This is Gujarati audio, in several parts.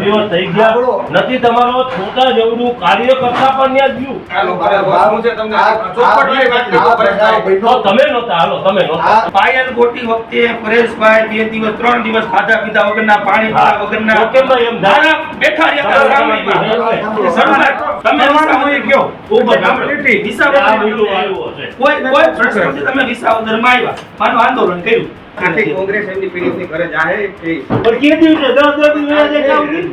દિવસ થઈ ગયા નથી તમારો છોટા જેવડું કાર્યકર્તા પણ ગયું. આ લોકોને શું છે તમને ચોખવટ લઈ વાત લીધો પરેશભાઈ. તો તમે નહોતા હાલો તમે પાયલ ગોટી વખતે પરેશભાઈ બે દિવસ ત્રણ દિવસ ખાધા પીધા વગરના પાણી પીધા વગરના. કેમ એમ? બેઠા રહ્યા તમે. કોઈ કોઈ પ્રશ્ન તમે વિસાવદરમાં આવ્યા. મારું આંદોલન કર્યું. આથી કોંગ્રેસ એમની પીડિતની ઘરે જાહે કે પણ કે દિવસે દસ દસ દિવસ જે કામ કર્યું?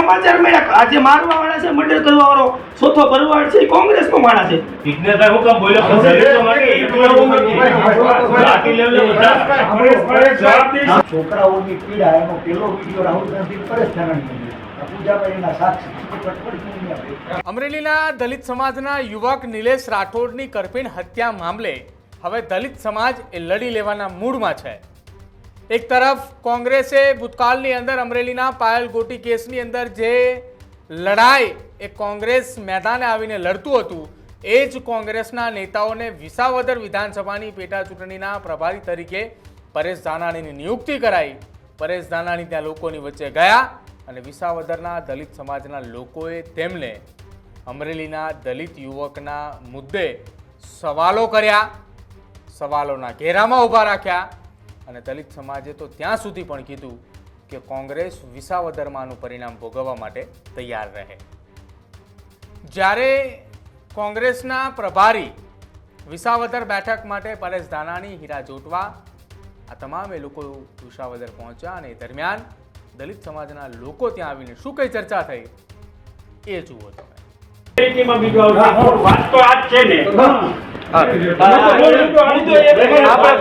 સમાચાર મળ્યા? આજે મારવા વાળા છે મર્ડર કરવા વાળો ચોથો ભરવાડ છે એ કોંગ્રેસનો માણસ છે. જિજ્ઞેશભાઈ હું કામ બોલ્યો? પણ શરીર તો માટે એટલું એવું નથી. લાઠી લેવલે બધા. છોકરાઓની પીડા એનો પેલો વીડિયો રાહુલ ગાંધી પરેશ ધાનાણી સાક્ષી? અમરેલીના દલિત સમાજના યુવક નિલેશ રાઠોડની કરપીણ હત્યા મામલે હવે દલિત સમાજ એ લડી લેવાના મૂડમાં છે. એક તરફ કોંગ્રેસે ભૂતકાળની અંદર અમરેલીના પાયલ ગોટી કેસની અંદર જે લડાઈ એ કોંગ્રેસ મેદાને આવીને લડતું હતું, એ જ કોંગ્રેસના નેતાઓને વિસાવદર વિધાનસભાની પેટા ચૂંટણીના પ્રભારી તરીકે પરેશ ધાનાણીની નિયુક્તિ કરાઈ. પરેશ ધાનાણી ત્યાં લોકોની વચ્ચે ગયા અને વિસાવદરના દલિત સમાજના લોકોએ તેમને અમરેલીના દલિત યુવકના મુદ્દે સવાલો કર્યા. સવાલોના ઘેરામાં ઊભા રાખ્યા અને દલિત સમાજે તો ત્યાં સુધી પણ કીધું કે કોંગ્રેસ વિસાવદરમાંનું પરિણામ ભોગવવા માટે તૈયાર રહે. જ્યારે કોંગ્રેસના પ્રભારી વિસાવદર બેઠક માટે પરેશ ધાનાણી, હીરા જોટવા આ તમામે લોકો વિસાવદર પહોંચ્યા અને એ દરમિયાન દલિત સમાજના લોકો ત્યાં આવીને શું કઈ ચર્ચા થઈ એ જુઓ તમે. વાત તો આજ છે ને. આપણા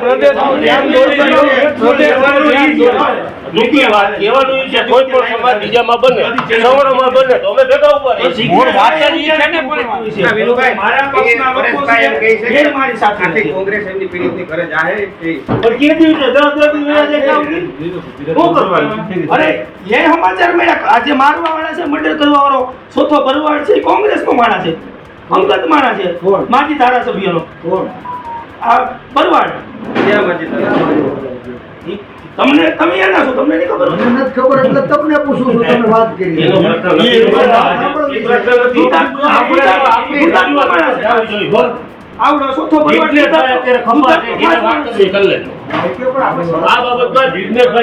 પ્રદેશનું ધ્યાન દોરી રહ્યું. પ્રદેશનું ધ્યાન દોરી બીજી વાત કહેવાનું છે કોઈ પણ સમાજ બીજામાં બને સવર્ણમાં બને તો અમે ભેગા ઊભા મૂળ વાત છે ને પણ. ના, મારા પક્ષના લોકો પરેશભાઈ એમ કહે છે. છે, કે એ મારી સાથે કોંગ્રેસ એમની પીડિતની ઘરે જાહે પણ કે દિવસે દસ દસ દિવસ જે કામ શું કરવાનું? અરે એ સમાચાર મળ્યા. આજે મારવા વાળા છે મર્ડર કરવા વાળો ચોથો ભરવાડ છે કોંગ્રેસનો માણસ છે. અંગત માણસ છે? માજી ધારાસભ્યનો? આ ઈ તમને તમે એના છો તમને નહીં ખબર મને નથી ખબર એટલે તમને પૂછું છું તમે વાત કરી એનો પ્રશ્ન નથી. પ્રશ્ન નથી. ભૂતાન- આપણે આપણી ભૂતાનનો રજૂઆત માણસ છે. આવડો ભરવાડ અત્યારે વાત કરી લેજો. આ બાબતમાં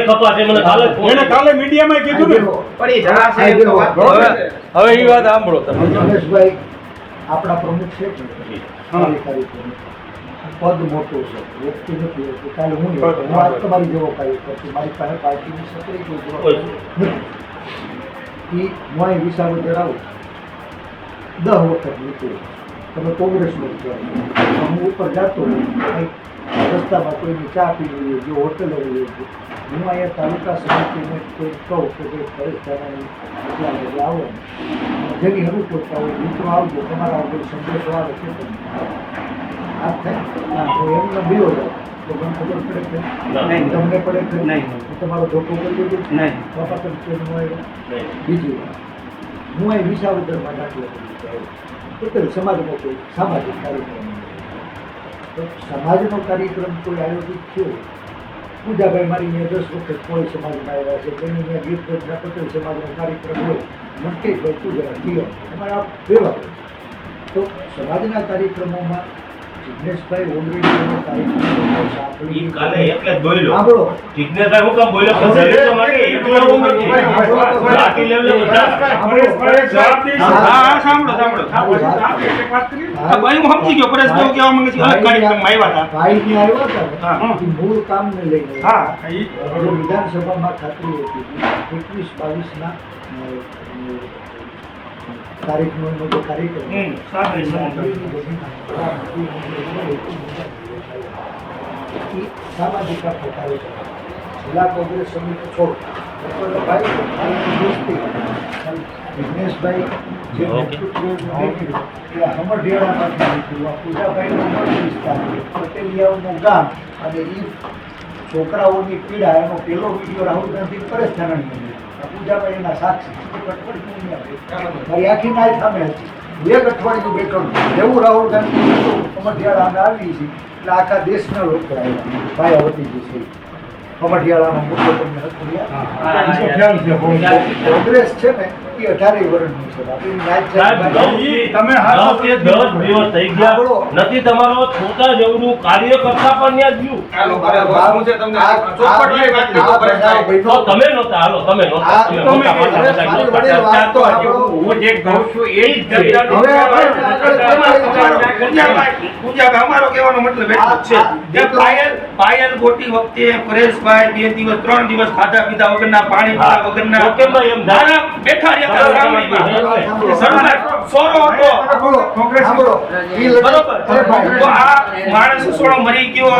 ખપા મને કાલે એને કાલે મીડિયામાં કીધું ને. પણ એ એમ હવે- હવે એ વાત સાંભળો તમે. રમેશભાઈ આપણા પ્રમુખ છે કાર્યકારી પ્રમુખ. પદ મોટું છે. વ્યક્તિ નથી. હોતું. કાલે હું હું આજ તમારી જેવો કાર્યકર છું. મારી પાસે પાર્ટીની સક્રિય કોઈ નથી. ઈ હું અહીં વિસાવદર જણાવું દહ વખત નીકળ્યો. તમે કોંગ્રેસમાં હું ઉપર જાતો કંઈક રસ્તામાં કોઈની ચા પીવી લઈએ જો હોટલે હોય હું અહીંયા તાલુકા સમિતિને કોઈ કહું કે ભાઈ ફરજ થવાની એટલા વાગે આવો. જેની અનુકૂળતા હોય મિત્રો આવજો તમારા વગર સંદેશો આવે છે તમને આ થાય તો એમનો બીઓ જાય તો મને ખબર પડે નહીં. તમને પડે કે નહીં. તમારો ધોકો કરી દીધો નહીં. બાપા તરીકે. બીજી હું અહીં વિસાવદરમાં દાખલો કોઈ સમાજનો કોઈ સામાજિક કાર્યક્રમ તો સમાજનો કાર્યક્રમ કોઈ આયોજિત થયો? પૂજાભાઈ મારી મેં દસ વખત કોઈ સમાજમાં આવ્યા છે તેની મેં ગીત રચના પટેલ સમાજનો કાર્યક્રમ હોય મંકેશભાઈ પૂજા થયો અમારા વ્યવહાર તો સમાજના કાર્યક્રમોમાં જિજ્ઞેશભાઈ ઓલરેડી કાલે એટલે જ બોલ્યો. સાંભળો હું કામ બોલ્યો? માટે નથી. લેવલે હા ભાઈ હું સમજી ગયો. પરેશભાઈ કેવા માંગે છે? અલગ કાર્યક્રમમાં આવ્યા હતા ભાઈ ને આવ્યા હતા. ને, લઈને હા. વિધાનસભામાં ખાતરી હતી. એકવીસ બાવીસના તારીખનો એનો જે કાર્યક્રમ સામાજિક કાર્યક્રમ જિલ્લા કોંગ્રેસ સમિતિ છોડ. વિઘ્નેશભાઈ જે પટેલિયાઓનું ગામ અને એ છોકરાઓની પીડા એનો પેલો વીડિયો રાહુલ ગાંધી પરેશ આ પૂજાભાઈ એના સાક્ષી. કટપટ કેમ નહીં આપે? મારી આખી નાય સામે હતી. એક અઠવાડિયું બેઠો એવું રાહુલ ગાંધી અમે આવી છે. એટલે આખા દેશના લોકો આવ્યા. માયાવતી જે છે. કમઠિયાળાનો મુદ્દો તમને. કોંગ્રેસ છે ને એ અઢારેય વર્ષનું છે. આપણી નાત સાહેબ, જાત દસ- તમે દસ કે દસ દિવસ થઈ ગયા. નથી તમારો છોટા જવરું કાર્ય કરતા પણ ત્યાં ગયું. તો તમે નહોતા હાલો તમે નહોતા. તમે મોટા મોટા બધા નહોતા. ચર્ચા તો હું જે કહું છું એ જ ચર્ચાનો હવે આપણે આગળ અમારો પૂંજાભાઈ, પૂંજાભાઈ, અમારો કહેવાનો મતલબ એટલો છે કે પાયલ પાયલ ગોટી વખતે પરેશભાઈ બે દિવસ ત્રણ દિવસ ખાધા પીધા વગરના પાણી પીધા વગરના ઓકેમાં એમ થાય. મારા બેઠા મરી ગયો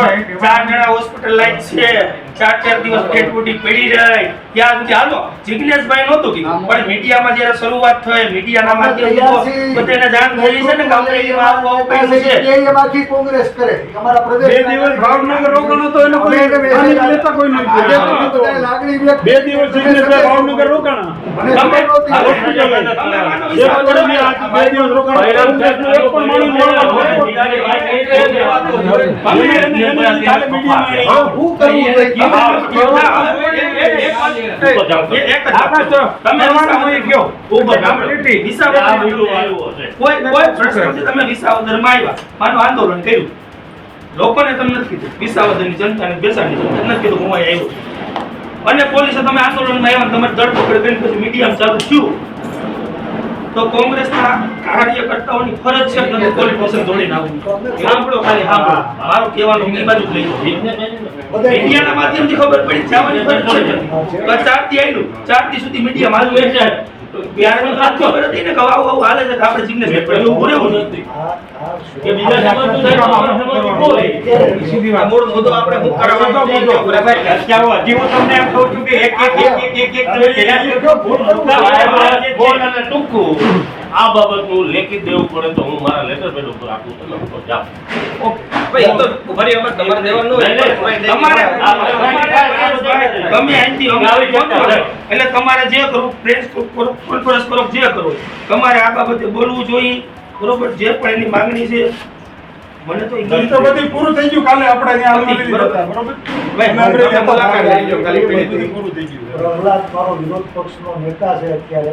ચાર જણા હોસ્પિટલાઇઝ છે. ચાર ચાર દિવસ બોડી પડી રહી ત્યાં સુધી હાલો. જિજ્ઞેશભાઈ નહોતું કીધું. પણ મીડિયામાં જ્યારે શરૂઆત થઈ મીડિયાના માધ્યમથી તો બધાને જાણ થઈ છે ને કે આવું આવું કર્યું છે. એ બાકી કોંગ્રેસ કરે. અમારા પ્રદેશ બે દિવસ ભાવનગર રોકાણો તો એને કોઈ નેતા કોઈ નહીં આજે કર્યું. લાગણી વ્યક્ત બે દિવસ જિજ્ઞેશભાઈ ભાવનગર રોકાણા. હોસ્પિટલ તમે આ બે દિવસ રોકાણા. એક પણ માણસ મળવા નહોતું. અમે એને- એને કાલે મીડિયામાં હવે શું કરવું જોઈએ? આંદોલન કર્યું. લોકોને તમે નથી કીધું. વિસાવદરની જનતાને બેસાડી જનતા નથી કીધું હું આવ્યો અને પોલીસે તમે આંદોલનમાં આવ્યા ને તમારી ધરપકડ કરીને પછી મીડિયામાં ચાલુ થયું. તો કોંગ્રેસના કાર્યકર્તાઓની ફરજ છે તમે પોલીસ સ્ટેશન દોડીને આવવું સાંભળો ખાલી સાંભળો મારો કહેવાનો એ બાજુ લઈ મીડિયાના માધ્યમથી ખબર પડી, જવાની ફરજ છે. ચારથી આવ્યું ચારથી સુધી મીડિયા માલું એ છે. તો ખબર હતી ને કે આવું આવું હાલે છે આપણે જિગ્નેશ ભાઈ ઉભું રહેવું નથી? કે બીજા સમાજનું થાય તો સમાજનું બોલે. આ મૂળ મુદ્દો આપણે હું કરાવવાનો છે કે હજી હું તમને એમ કહું છું કે એક એક એક એક એક એક તમે કર્યા છે. બોલ અને ટૂંકું. આ બાબતનું લેખિત દેવું પડે તો હું મારા લેટર પેડ ઉપર આપું તમે ઉપર જાઓ ભાઈ, તો ફરી વખત તમારે દેવાનું હોય. નહીં, નહીં. તમારે ગમે અહીંથી આવી એટલે તમારે જે કરવું પ્રેસ કોન્ફરન્સ કરો જે કરો તમારે આ બાબતે બોલવું જોઈએ બરોબર જે પણ એની માંગણી છે મને તો એ તો બધી પૂરું થઈ ગયું કાલે આપણે અહીંયા હતા, બરોબર પેલી. પૂરું થઈ ગયું. પ્રહલાદ મારો વિરોધ પક્ષનો નેતા છે અત્યારે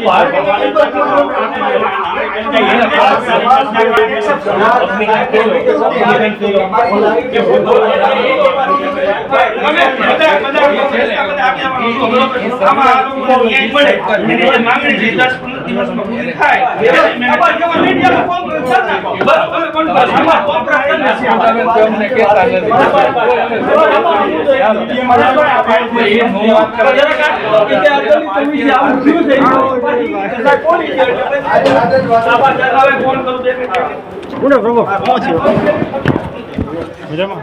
મરી પણ જવાનું. જીતુ ચાવડા એમ બે મિનિટ. મજામાં?